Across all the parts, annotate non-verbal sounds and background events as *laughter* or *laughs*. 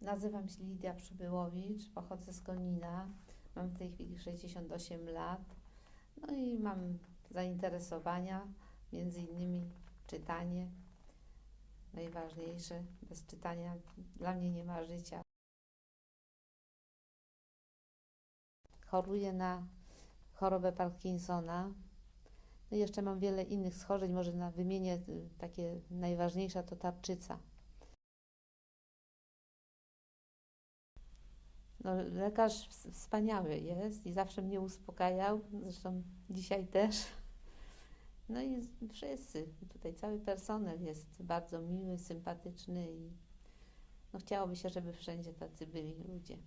Nazywam się Lidia Przybyłowicz, pochodzę z Konina. Mam w tej chwili 68 lat. No i mam zainteresowania, między innymi czytanie. Najważniejsze, bez czytania dla mnie nie ma życia. Choruję na chorobę Parkinsona. No i jeszcze mam wiele innych schorzeń, może na wymienię y, takie najważniejsza to tarczyca. No, lekarz ws- wspaniały jest i zawsze mnie uspokajał, zresztą dzisiaj też. No i wszyscy, tutaj cały personel jest bardzo miły, sympatyczny i no chciałoby się, żeby wszędzie tacy byli ludzie.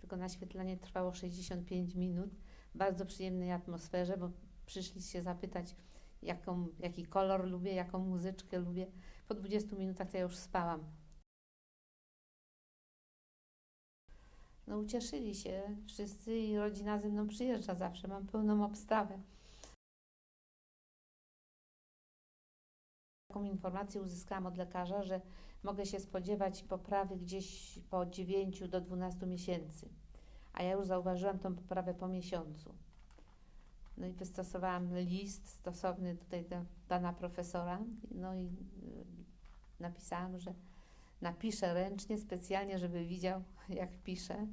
Tylko naświetlenie trwało 65 minut, w bardzo przyjemnej atmosferze, bo przyszli się zapytać, jaką, jaki kolor lubię, jaką muzyczkę lubię. Po 20 minutach to ja już spałam. No ucieszyli się wszyscy i rodzina ze mną przyjeżdża zawsze, mam pełną obstawę. Taką informację uzyskałam od lekarza, że mogę się spodziewać poprawy gdzieś po 9 do 12 miesięcy, a ja już zauważyłam tą poprawę po miesiącu. No i wystosowałam list stosowny tutaj do pana profesora, no i y, napisałam, że napiszę ręcznie, specjalnie, żeby widział, *laughs* jak piszę.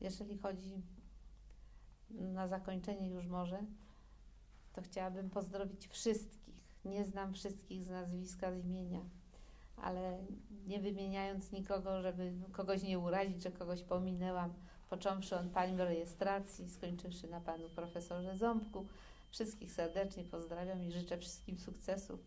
Jeżeli chodzi na zakończenie już może, to chciałabym pozdrowić wszystkich. Nie znam wszystkich z nazwiska, z imienia, ale nie wymieniając nikogo, żeby kogoś nie urazić, że kogoś pominęłam, począwszy od pani rejestracji, skończywszy na panu profesorze Ząbku. Wszystkich serdecznie pozdrawiam i życzę wszystkim sukcesów.